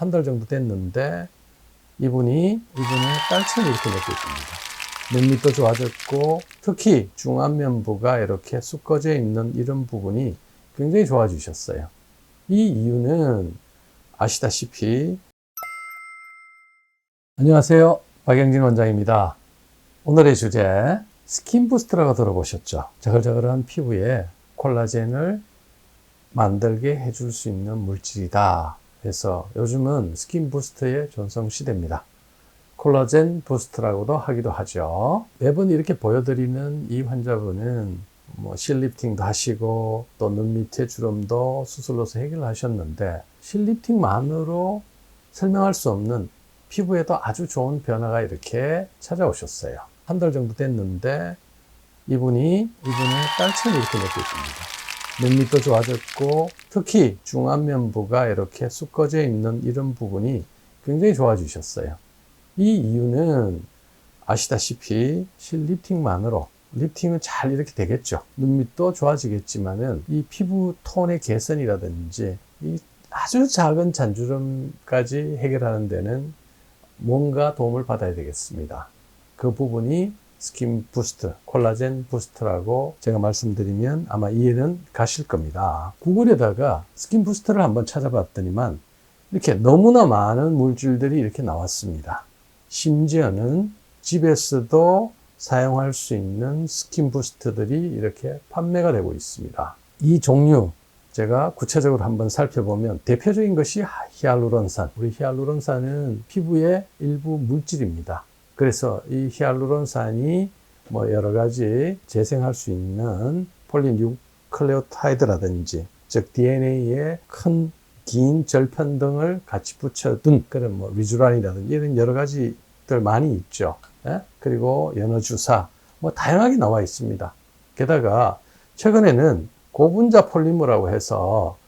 한 달 정도 됐는데 이분이 이분의 딸처럼 이렇게 먹고 있습니다. 눈밑도 좋아졌고 특히 중안면부가 이렇게 쑥 꺼져 있는 이런 부분이 굉장히 좋아지셨어요. 이 이유는 아시다시피 안녕하세요. 박영진 원장입니다. 오늘의 주제 스킨 부스트라고 들어보셨죠? 저글저글한 피부에 콜라겐을 만들게 해줄 수 있는 물질이다. 그래서 요즘은 스킨 부스트의 전성 시대입니다. 콜라겐 부스트라고도 하기도 하죠. 매번 이렇게 보여드리는 이 환자분은 뭐 실리프팅도 하시고 또 눈 밑에 주름도 수술로서 해결하셨는데 실리프팅만으로 설명할 수 없는 피부에도 아주 좋은 변화가 이렇게 찾아오셨어요. 한 달 정도 됐는데 이분이 이분의 딸처럼 이렇게 있습니다. 눈밑도 좋아졌고 특히 중안면부가 이렇게 쑥 꺼져 있는 이런 부분이 굉장히 좋아지셨어요. 이 이유는 아시다시피 실리프팅만으로 리프팅은 잘 이렇게 되겠죠. 눈밑도 좋아지겠지만은 이 피부 톤의 개선이라든지 이 아주 작은 잔주름까지 해결하는 데는 뭔가 도움을 받아야 되겠습니다. 그 부분이 스킨 부스트, 콜라겐 부스트라고 제가 말씀드리면 아마 이해는 가실 겁니다. 구글에다가 스킨 부스트를 한번 찾아봤더니만 이렇게 너무나 많은 물질들이 이렇게 나왔습니다. 심지어는 집에서도 사용할 수 있는 스킨 부스트들이 이렇게 판매가 되고 있습니다. 이 종류 제가 구체적으로 한번 살펴보면 대표적인 것이 히알루론산. 우리 히알루론산은 피부의 일부 물질입니다. 그래서 이 히알루론산이 뭐 여러 가지 재생할 수 있는 폴리뉴클레오타이드라든지 즉 DNA의 큰 긴 절편 등을 같이 붙여둔 그런 뭐 리주란이라든지 이런 여러 가지들 많이 있죠. 예? 그리고 연어 주사 뭐 다양하게 나와 있습니다. 게다가 최근에는 고분자 폴리머라고 해서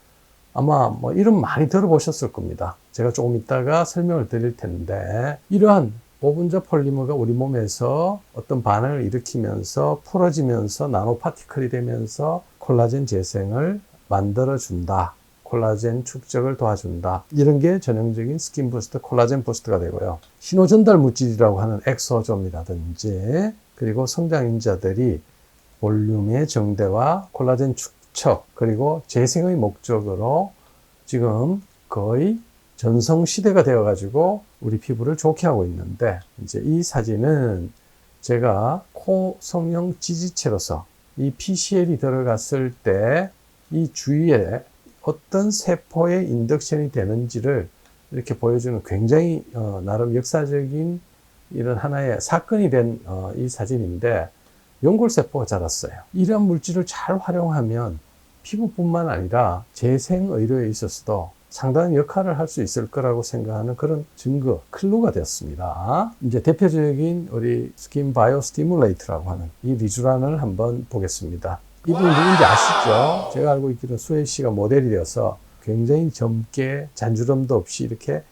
아마 뭐 이름 많이 들어보셨을 겁니다. 제가 조금 이따가 설명을 드릴 텐데 이러한 고분자 폴리머가 우리 몸에서 어떤 반응을 일으키면서 풀어지면서 나노 파티클이 되면서 콜라겐 재생을 만들어 준다. 콜라겐 축적을 도와준다. 이런 게 전형적인 스킨 부스트, 콜라겐 부스트가 되고요. 신호 전달 물질이라고 하는 엑소점이라든지 그리고 성장 인자들이 볼륨의 정대와 콜라겐 축적 그리고 재생의 목적으로 지금 거의 전성 시대가 되어 가지고 우리 피부를 좋게 하고 있는데 이제 이 사진은 제가 코 성형 지지체로서 이 PCL이 들어갔을 때 이 주위에 어떤 세포의 인덕션이 되는지를 이렇게 보여주는 굉장히 어, 나름 역사적인 이런 하나의 사건이 된 어, 이 사진인데 연골세포가 자랐어요. 이러한 물질을 잘 활용하면 피부뿐만 아니라 재생 의료에 있어서도 상당한 역할을 할 수 있을 거라고 생각하는 그런 증거, 클루가 되었습니다. 이제 대표적인 우리 스킨 바이오 스티뮬레이트라고 하는 이 리주란을 한번 보겠습니다. 이분이 누군지 아시죠? 제가 알고 있기로는 수혜 씨가 모델이 되어서 굉장히 젊게 잔주름도 없이 이렇게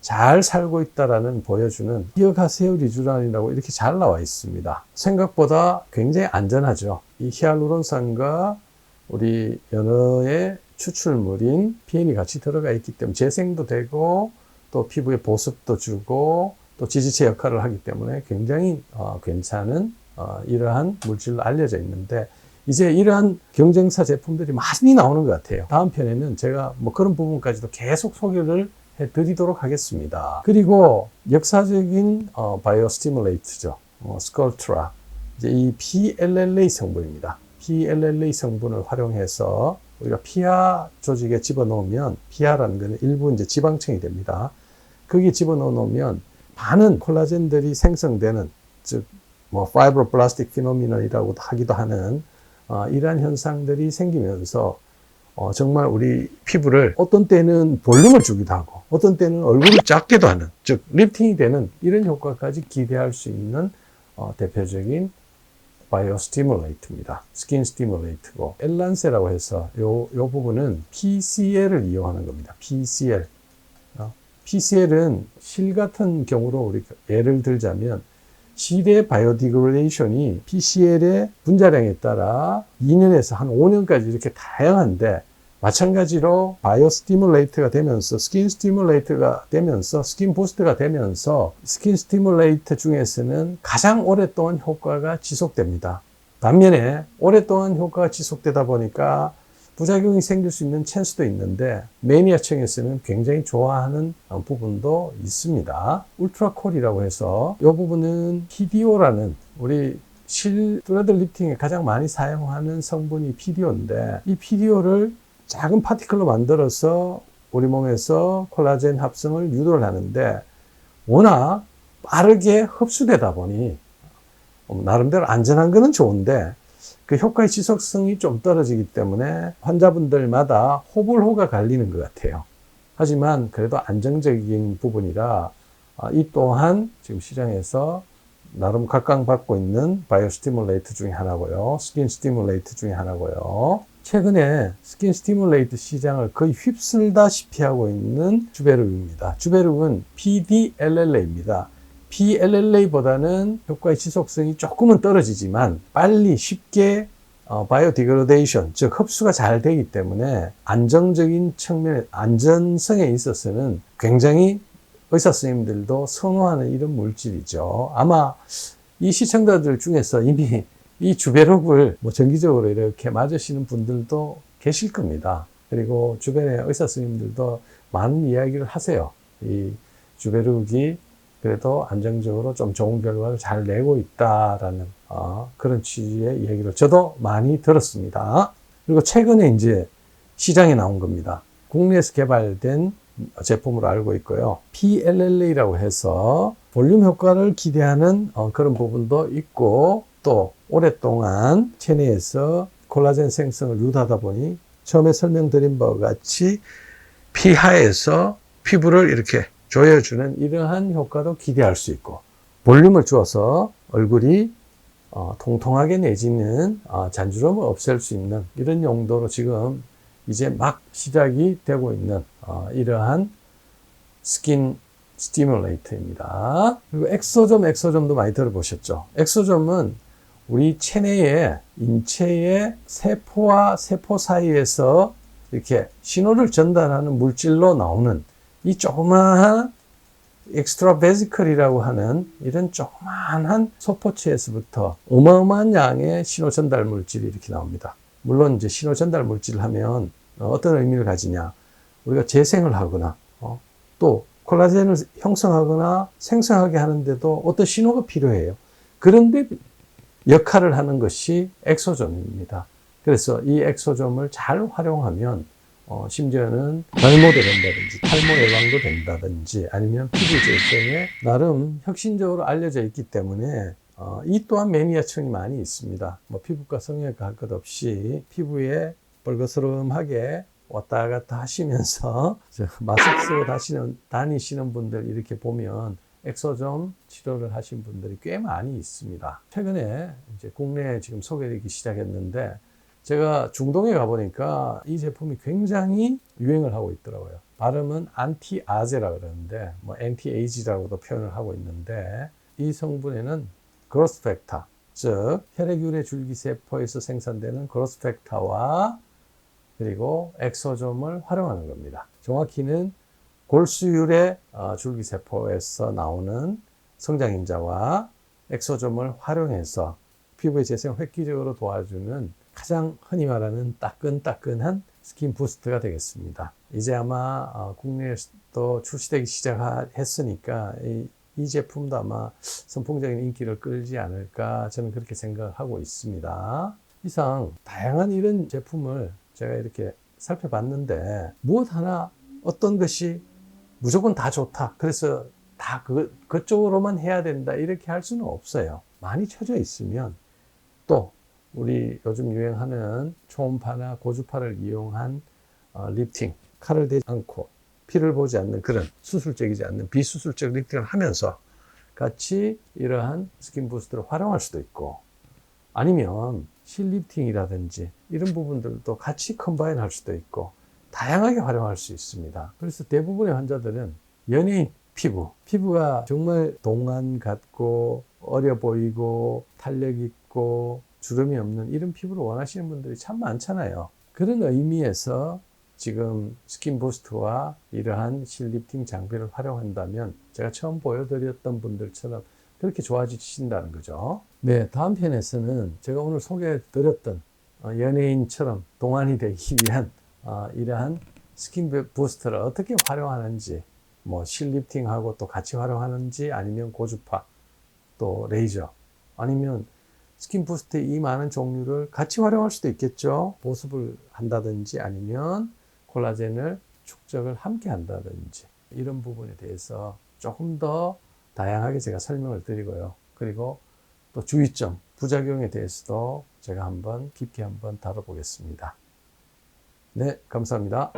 잘 살고 있다라는 보여주는 기억하세요 리주란이라고 이렇게 잘 나와 있습니다. 생각보다 굉장히 안전하죠. 이 히알루론산과 우리 연어의 추출물인 PN이 같이 들어가 있기 때문에 재생도 되고 또 피부에 보습도 주고 또 지지체 역할을 하기 때문에 굉장히 어, 괜찮은 어, 이러한 물질로 알려져 있는데 이제 이러한 경쟁사 제품들이 많이 나오는 것 같아요. 다음 편에는 제가 뭐 그런 부분까지도 계속 소개를 해드리도록 하겠습니다. 그리고 역사적인 어, 바이오 스티뮬레이트죠. 어, 스컬트라. 이제 이 PLLA 성분입니다. PLLA 성분을 활용해서 우리가 피하 조직에 집어넣으면 피하라는 것은 일부 이제 지방층이 됩니다. 거기에 집어넣어 놓으면 많은 콜라겐들이 생성되는 즉 뭐 파이브로플라스틱 피노미널이라고 하기도 하는 어, 이러한 현상들이 생기면서 어, 정말 우리 피부를 어떤 때는 볼륨을 주기도 하고 어떤 때는 얼굴을 작게도 하는 즉 리프팅이 되는 이런 효과까지 기대할 수 있는 어, 대표적인 바이오 스티뮬레이트입니다. 스킨 스티뮬레이트고 엘란세라고 해서 요, 요 부분은 PCL을 이용하는 겁니다. PCL. 어? PCL은 실 같은 경우로 우리 예를 들자면 실의 바이오디그레이션이 PCL의 분자량에 따라 2년에서 한 5년까지 이렇게 다양한데 마찬가지로 바이오 스티뮬레이트가 되면서 스킨 스티뮬레이트가 되면서 스킨 부스트가 되면서 스킨 스티뮬레이트 중에서는 가장 오랫동안 효과가 지속됩니다. 반면에 오랫동안 효과가 지속되다 보니까 부작용이 생길 수 있는 찬스도 있는데 매니아층에서는 굉장히 좋아하는 부분도 있습니다. 울트라콜이라고 해서 이 부분은 PDO라는 우리 실 트레드 리프팅에 가장 많이 사용하는 성분이 PDO인데 이 PDO를 작은 파티클로 만들어서 우리 몸에서 콜라겐 합성을 유도를 하는데 워낙 빠르게 흡수되다 보니 나름대로 안전한 거는 좋은데 그 효과의 지속성이 좀 떨어지기 때문에 환자분들마다 호불호가 갈리는 것 같아요. 하지만 그래도 안정적인 부분이라 아, 이 또한 지금 시장에서 나름 각광받고 있는 바이오 스티뮬레이트 중에 하나고요. 스킨 스티뮬레이트 중에 하나고요. 최근에 스킨 스티뮬레이트 시장을 거의 휩쓸다시피 하고 있는 주베룩입니다. 주베룩은 PDLLA입니다. PLLA보다는 효과의 지속성이 조금은 떨어지지만 빨리 쉽게 어, 바이오디그레데이션, 즉 흡수가 잘 되기 때문에 안정적인 측면, 안전성에 있어서는 굉장히 의사 선생님들도 선호하는 이런 물질이죠. 아마 이 시청자들 중에서 이미 이 주베룩을 뭐 정기적으로 이렇게 맞으시는 분들도 계실 겁니다. 그리고 주변의 의사 선생님들도 많은 이야기를 하세요. 이 주베룩이 그래도 안정적으로 좀 좋은 결과를 잘 내고 있다라는 어, 그런 취지의 얘기를 저도 많이 들었습니다. 그리고 최근에 이제 시장에 나온 겁니다. 국내에서 개발된 제품으로 알고 있고요. PLLA라고 해서 볼륨 효과를 기대하는 어, 그런 부분도 있고 또 오랫동안 체내에서 콜라겐 생성을 유도하다 보니 처음에 설명드린 바와 같이 피하에서 피부를 이렇게 조여주는 이러한 효과도 기대할 수 있고 볼륨을 주어서 얼굴이 어, 통통하게 내지는 어, 잔주름을 없앨 수 있는 이런 용도로 지금 이제 막 시작이 되고 있는 어, 이러한 스킨 스티뮬레이터입니다. 그리고 엑소점, 엑소점도 많이 들어보셨죠? 엑소점은 우리 체내의 인체의 세포와 세포 사이에서 이렇게 신호를 전달하는 물질로 나오는 이 조그마한 엑스트라 베지컬이라고 하는 이런 조그마한 소포체에서부터 어마어마한 양의 신호 전달 물질이 이렇게 나옵니다. 물론 이제 신호 전달 물질을 하면 어떤 의미를 가지냐. 우리가 재생을 하거나 어, 또 콜라겐을 형성하거나 생성하게 하는데도 어떤 신호가 필요해요. 그런데 역할을 하는 것이 엑소점입니다. 그래서 이 엑소점을 잘 활용하면 어, 심지어는 결모도 된다든지 탈모 예방도 된다든지 아니면 피부 재생에 나름 혁신적으로 알려져 있기 때문에 어, 이 또한 매니아층이 많이 있습니다. 뭐 피부과 성형외과 할 것 없이 피부에 벌거스름하게 왔다 갔다 하시면서 마스크 쓰고 다시는, 다니시는 분들 이렇게 보면 엑소점 치료를 하신 분들이 꽤 많이 있습니다. 최근에 이제 국내에 지금 소개되기 시작했는데 제가 중동에 가보니까 이 제품이 굉장히 유행을 하고 있더라고요. 발음은 안티아제라 그러는데 뭐 엔티에이지라고도 표현을 하고 있는데 이 성분에는 그로스 팩터, 즉 혈액유래 줄기세포에서 생산되는 그로스 팩터와 그리고 엑소점을 활용하는 겁니다. 정확히는 골수율의 어, 줄기세포에서 나오는 성장인자와 엑소점을 활용해서 피부의 재생을 획기적으로 도와주는 가장 흔히 말하는 따끈따끈한 스킨 부스트가 되겠습니다. 이제 아마 어, 국내에서도 출시되기 시작했으니까 이, 이 제품도 아마 선풍적인 인기를 끌지 않을까 저는 그렇게 생각하고 있습니다. 이상 다양한 이런 제품을 제가 이렇게 살펴봤는데 무엇 하나 어떤 것이 무조건 다 좋다. 그래서 다 그, 그쪽으로만 해야 된다. 이렇게 할 수는 없어요. 많이 쳐져 있으면 또 우리 요즘 유행하는 초음파나 고주파를 이용한 어, 리프팅, 칼을 대지 않고 피를 보지 않는 그런 수술적이지 않는 비수술적 리프팅을 하면서 같이 이러한 스킨 부스트를 활용할 수도 있고 아니면 실리프팅이라든지 이런 부분들도 같이 컴바인 할 수도 있고 다양하게 활용할 수 있습니다. 그래서 대부분의 환자들은 연예인 피부, 피부가 정말 동안 같고 어려 보이고 탄력 있고 주름이 없는 이런 피부를 원하시는 분들이 참 많잖아요. 그런 의미에서 지금 스킨 부스트와 이러한 실리프팅 장비를 활용한다면 제가 처음 보여드렸던 분들처럼 그렇게 좋아지신다는 거죠. 네, 다음 편에서는 제가 오늘 소개해드렸던 어, 연예인처럼 동안이 되기 위한 어, 이러한 스킨 부스트를 어떻게 활용하는지, 뭐 실리프팅하고 또 같이 활용하는지 아니면 고주파 또 레이저 아니면 스킨 부스트의 이 많은 종류를 같이 활용할 수도 있겠죠. 보습을 한다든지 아니면 콜라겐을 축적을 함께 한다든지 이런 부분에 대해서 조금 더 다양하게 제가 설명을 드리고요. 그리고 또 주의점, 부작용에 대해서도 제가 한번 깊게 한번 다뤄보겠습니다. 네, 감사합니다.